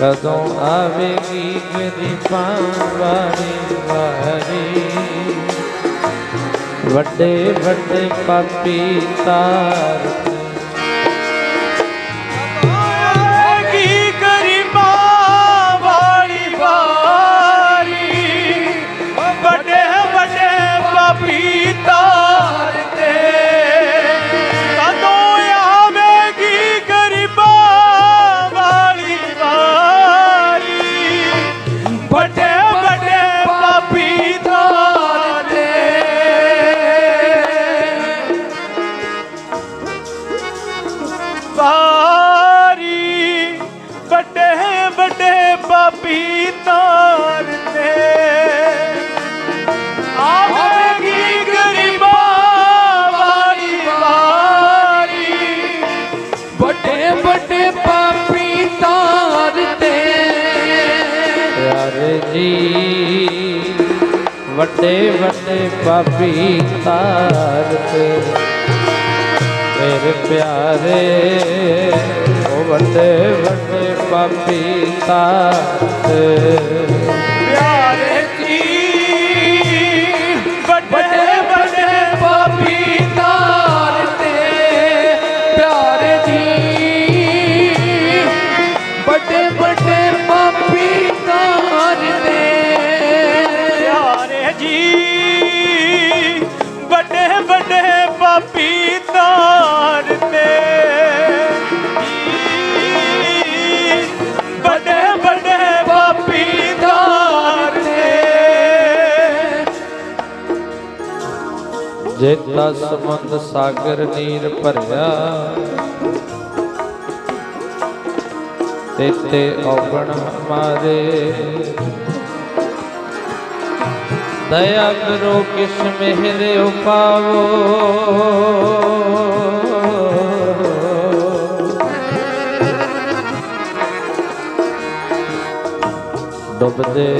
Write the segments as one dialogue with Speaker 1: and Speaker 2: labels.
Speaker 1: ਕਦੋਂ ਆਵੇਗੀ ਕਿਰਪਾ ਵਾਰੀ
Speaker 2: ਵਾਰੀ। ਵੱਡੇ ਵੱਡੇ ਪਾਪੀ ਤਾਰ
Speaker 1: what ਜੀ। ਵੱਡੇ ਵੱਡੇ ਪਾਪੀ ਤਾਰਤੇ ਮੇਰੇ ਪਿਆਰੇ ਉਹ ਵੱਡੇ ਵੱਡੇ ਪਾਪੀ
Speaker 2: ਤਾਰਤੇ
Speaker 1: ਜੇਤਾ ਸਮੁੰਦ ਸਾਗਰ ਨੀਰ ਭਰਿਆ ਤੇਤੇ ਔਗਣ ਮਾਰੇ। दया करो किस मेरे उपावो। डुबदे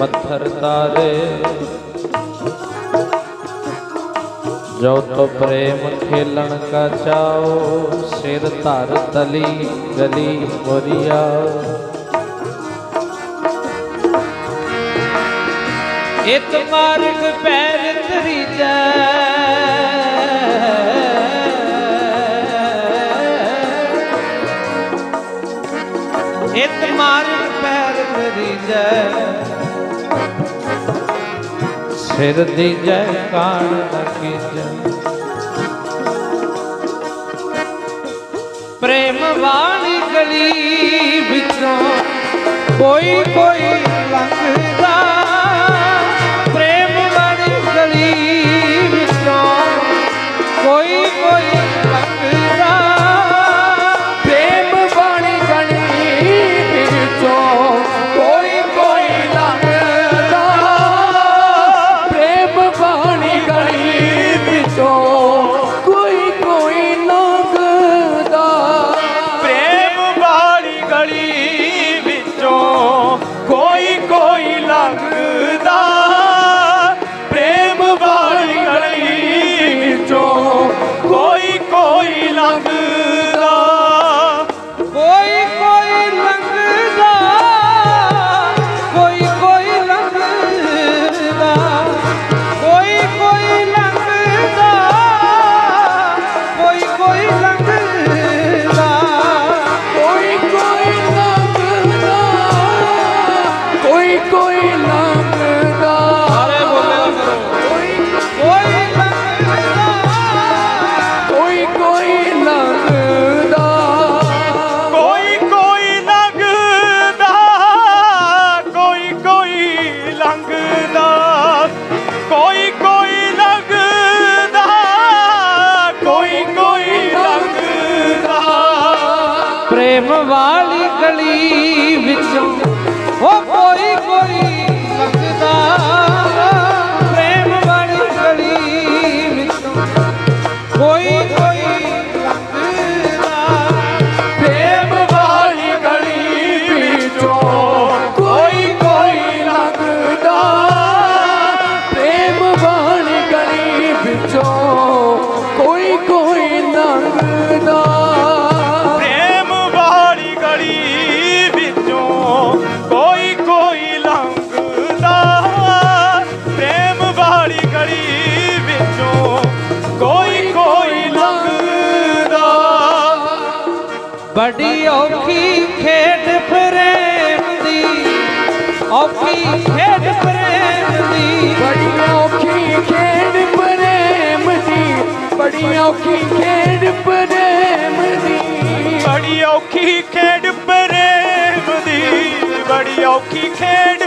Speaker 1: पत्थर तारे, जो तो प्रेम खेलन का चाओ सिर तार तली गली मोरिया। ਇਤ ਮਾਰਗ ਪੈਰ ਤਰੀਜਾ ਇਤ ਮਾਰਗ ਪੈਰ ਤਰੀਜਾ ਸਿਰ ਦੀ ਜੈ ਕਾਣ ਅਕੀ ਜੈ ਪ੍ਰੇਮ ਵਾਲੀ ਗਲੀ ਵਿੱਚੋਂ ਕੋਈ ਕੋਈ ਲੰਘਦਾ। ਬੜੀ ਔਖੀ ਖੇਡ ਪ੍ਰੇਮ ਦੀ ਔਖੀ ਖੇਡ ਪ੍ਰੇਮ ਦੀ।
Speaker 3: ਬੜੀ ਔਖੀ ਖੇਡ ਪ੍ਰੇਮ ਦੀ ਬੜੀ ਔਖੀ ਖੇਡ ਪ੍ਰੇਮ ਦੀ।
Speaker 2: ਬੜੀ ਔਖੀ ਖੇਡ ਪ੍ਰੇਮ ਦੀ ਬੜੀ ਔਖੀ ਖੇਡ